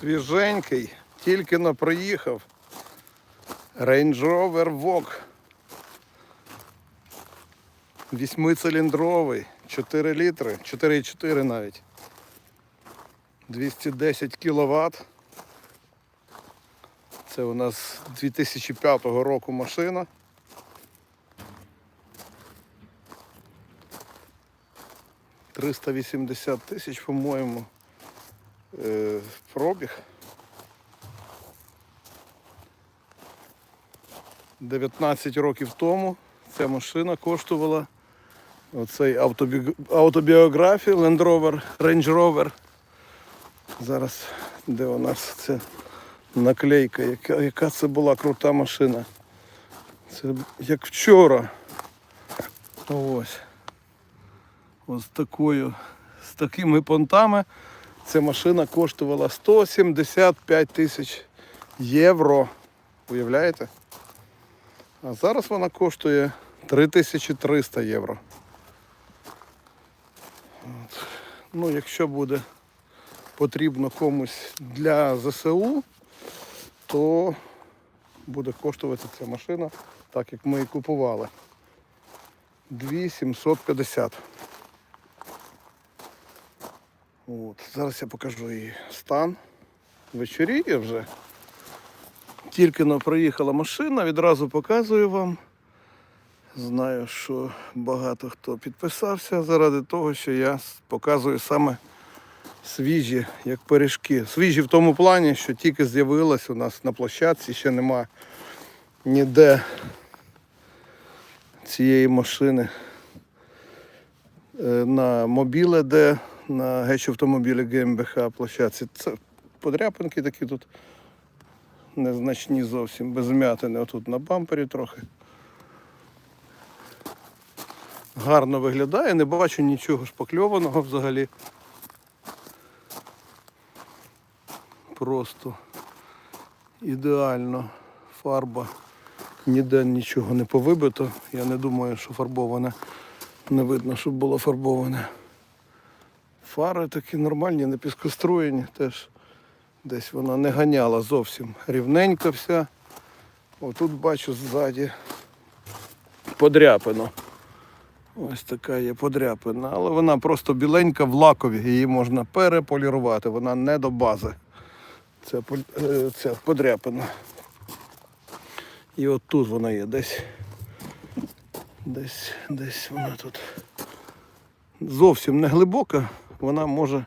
Свіженький, тільки но приїхав. Range Rover Vogue. Вісьмициліндровий, 4 літри, 4,4 навіть. 210 кВт. Це у нас 2005 року машина. Триста вісімдесят тисяч, по-моєму, е, пробіг. 19 років тому ця машина коштувала оцей автобі... автобіографія Land Rover, Range Rover. Зараз де у нас це наклейка, яка, яка це була крута машина. Це як вчора. Ось. Ось такою, з такими понтами ця машина коштувала 175 тисяч євро. Уявляєте? А зараз вона коштує 3300 євро. От. Ну, якщо буде потрібно комусь для ЗСУ, то буде коштувати ця машина, так як ми її купували. 2750. От. Зараз я покажу її стан. Вечоріє вже. Тільки но приїхала машина, відразу показую вам. Знаю, що багато хто підписався заради того, що я показую саме свіжі, як пиріжки. Свіжі в тому плані, що тільки з'явилась у нас на площадці, ще нема ніде цієї машини. Е, На мобіле, де на геч автомобілі ГМБХ площадці. Це подряпинки такі тут незначні зовсім, без вмятини. Отут на бампері трохи. Гарно виглядає, не бачу нічого шпакльованого взагалі. Просто ідеально фарба. Ніде нічого не повибито. Я не думаю, що фарбоване. Не видно, щоб було фарбоване. Фари такі нормальні, не піскоструєні теж. Десь вона не ганяла зовсім рівненька вся. Отут бачу ззаді подряпина. Ось така є подряпина. Але вона просто біленька в лакові, її можна переполірувати, вона не до бази. Це, е, ця подряпина. І от тут вона є десь. Десь, десь вона тут. Зовсім не глибока, вона може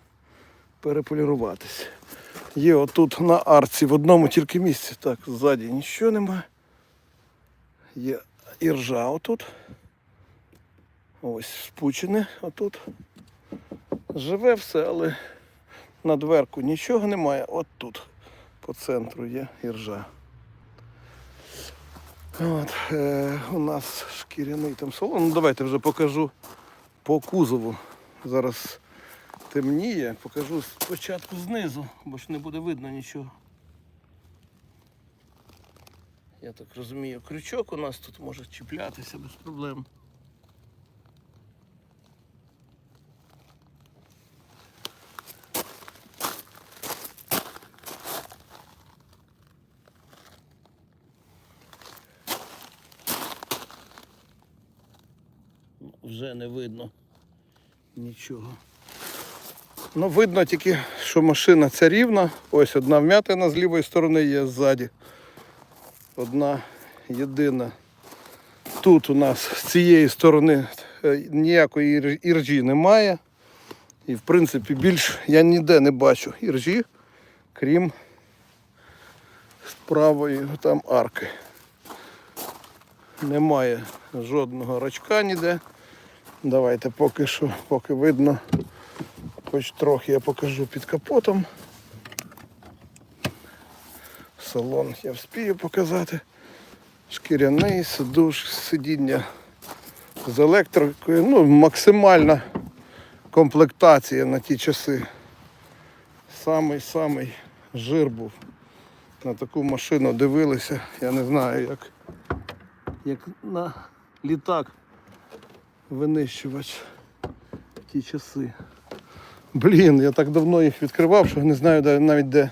переполіруватись. Є отут на арці в одному тільки місці. Так, ззаді нічого немає. Є іржа отут. Ось спучене отут. Живе все, але на дверку нічого немає. От тут по центру є іржа. От, е, у нас шкіряний там салон. Ну, давайте вже покажу по кузову. Зараз темніє, покажу спочатку знизу, бо ж не буде видно нічого. Я так розумію, крючок у нас тут може чіплятися без проблем. Вже не видно нічого. Ну, видно тільки, що машина ця рівна. Ось одна вмятина з лівої сторони є ззаді. Одна єдина. Тут у нас з цієї сторони е, ніякої іржі немає. І в принципі більш я ніде не бачу іржі, крім правої там арки. Немає жодного рачка ніде. Давайте поки що, поки видно. Хоч трохи я покажу під капотом. Салон я вспію показати. Шкіряний, сидуш, сидіння з електрикою. Ну, максимальна комплектація на ті часи. Самий-самий жир був. На таку машину дивилися. Я не знаю, як, як на літак винищувач в ті часи. Блін, я так давно їх відкривав, що не знаю навіть де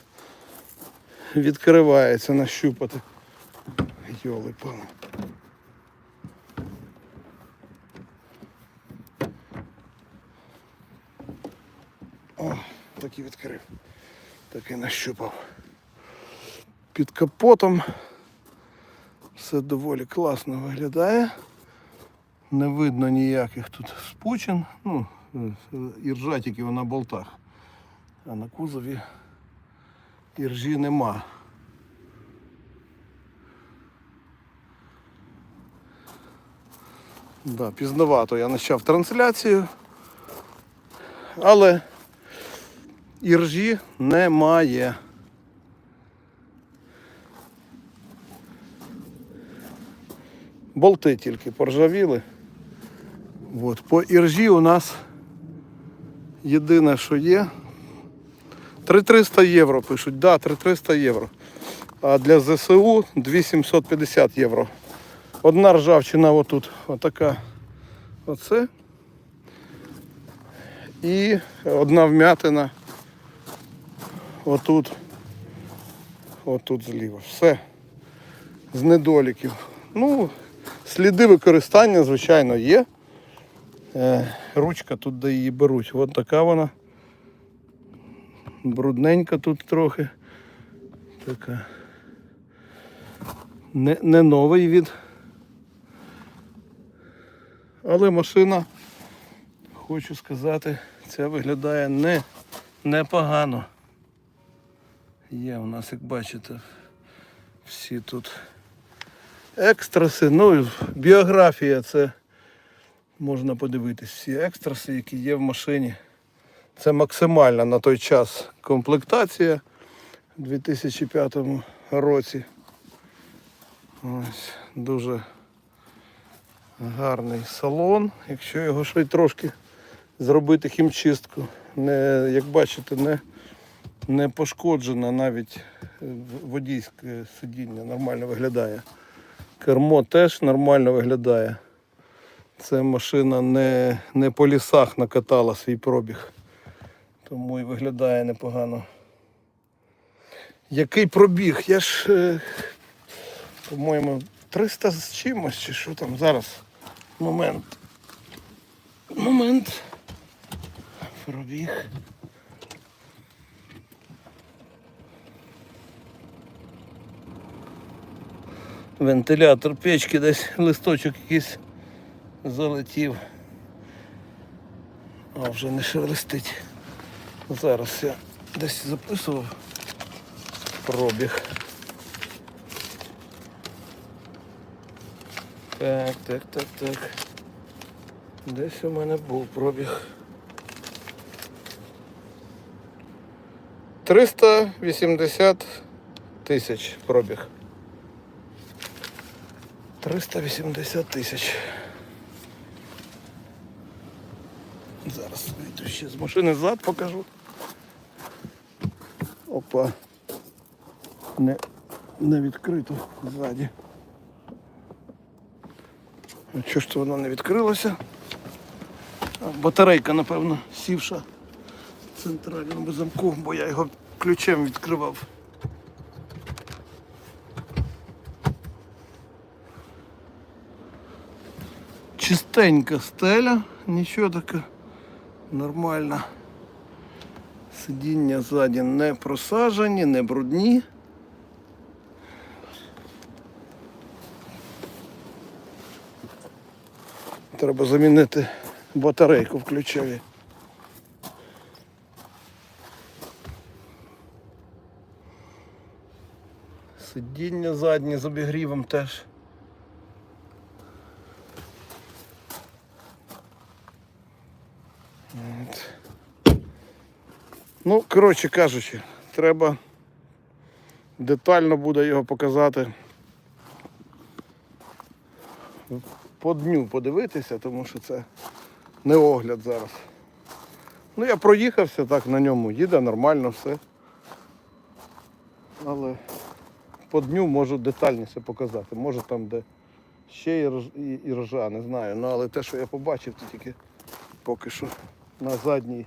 відкривається нащупати. Йоли пали. О, так і відкрив. Так і нащупав. Під капотом все доволі класно виглядає. Не видно ніяких тут спучин. Ну, е, іржа тільки на болтах. А на кузові іржі нема. Да, пізновато я почав трансляцію, але іржі немає. Болти тільки поржавіли. От. По іржі у нас єдине, що є. 3300 євро пишуть, да, 3300 євро. А для ЗСУ 2750 євро. Одна ржавчина отут, отака. Оце. І одна вмятина. Отут. Отут зліва. Все. З недоліків. Ну, сліди використання, звичайно, є. Е, ручка тут, де її беруть. От така вона. Брудненька тут трохи. Така. Не, не новий від. Але машина, хочу сказати, ця виглядає не, непогано. Є у нас, як бачите, всі тут екстраси. Ну, біографія це можна подивитись. Всі екстраси, які є в машині. Це максимальна на той час комплектація у 2005 році. Ось дуже гарний салон. Якщо його ще й трошки зробити хімчистку, не, як бачите, не, не пошкоджено навіть е, водійське сидіння нормально виглядає. Кермо теж нормально виглядає. Це машина не, не по лісах накатала свій пробіг. Тому і виглядає непогано. Який пробіг? Я ж, е, по-моєму, 300 з чимось, чи що там зараз. Момент. Момент. Пробіг. Вентилятор печки десь листочок якийсь залетів. А вже не шелестить. Зараз я десь записував пробіг. Так, так, так, так. Десь у мене був пробіг. 380 тисяч пробіг. 380 тисяч. Вийду ще з машини зад покажу. Опа. Не, не відкрито ззаді. Чого ж то воно не відкрилося? Батарейка, напевно, сівша в центральному замку, бо я його ключем відкривав. Чистенька стеля, нічого таке нормально. Сидіння ззаді не просажені, не брудні. Треба замінити батарейку в ключові. Сидіння заднє з обігрівом теж. От. Ну, коротше кажучи, треба детально буде його показати. По дню подивитися, тому що це не огляд зараз. Ну я проїхався так на ньому, їде нормально все. Але по дню можу детальніше показати. Може там, де ще і, рж- і, і ржа, не знаю. Ну але те, що я побачив, це тільки поки що на задній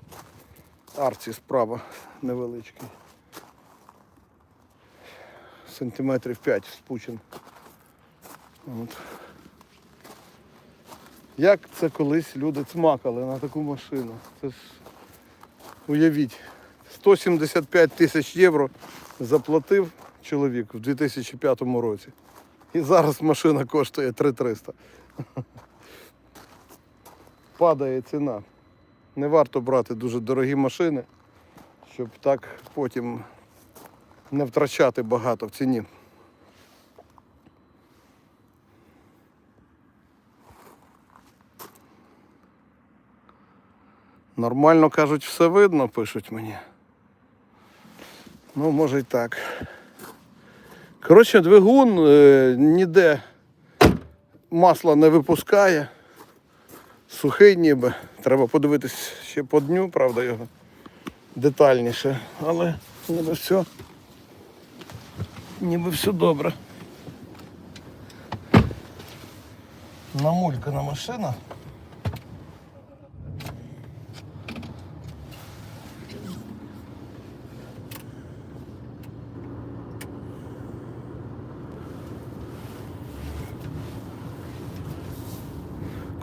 арці справа невеличкий. сантиметрів 5 спучин. От. Як це колись люди цмакали на таку машину? Це ж уявіть, 175 тисяч євро заплатив чоловік в 2005 році. І зараз машина коштує 3300. Падає ціна. Не варто брати дуже дорогі машини, щоб так потім не втрачати багато в ціні. Нормально кажуть, все видно, пишуть мені. Ну, може й так. Коротше, двигун е, ніде масла не випускає. Сухий ніби. Треба подивитись ще по дню, правда, його детальніше. Але ніби все. Ніби все добре. Намулькана машина.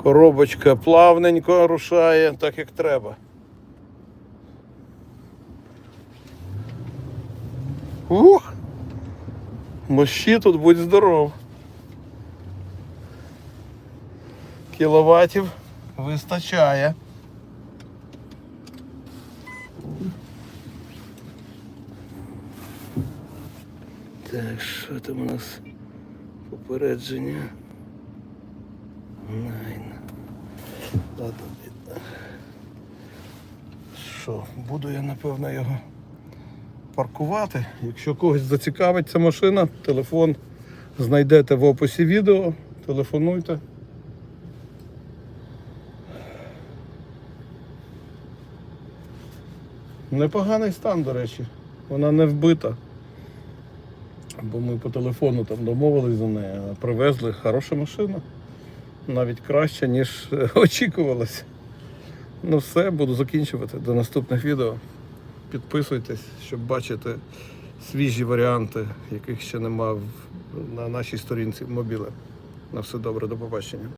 Коробочка плавненько рушає, так як треба. Ух! Мощі тут будь здоров. Кіловатів вистачає. Так, що там у нас попередження? Найн. Видно. Що, буду я напевно його паркувати. Якщо когось зацікавить ця машина, телефон знайдете в описі відео, телефонуйте. Непоганий стан, до речі. Вона не вбита. Бо ми по телефону там домовились за нею, а привезли хороша машина. Навіть краще, ніж е, очікувалося. Ну все, буду закінчувати до наступних відео. Підписуйтесь, щоб бачити свіжі варіанти, яких ще нема на нашій сторінці мобіле. На все добре, до побачення.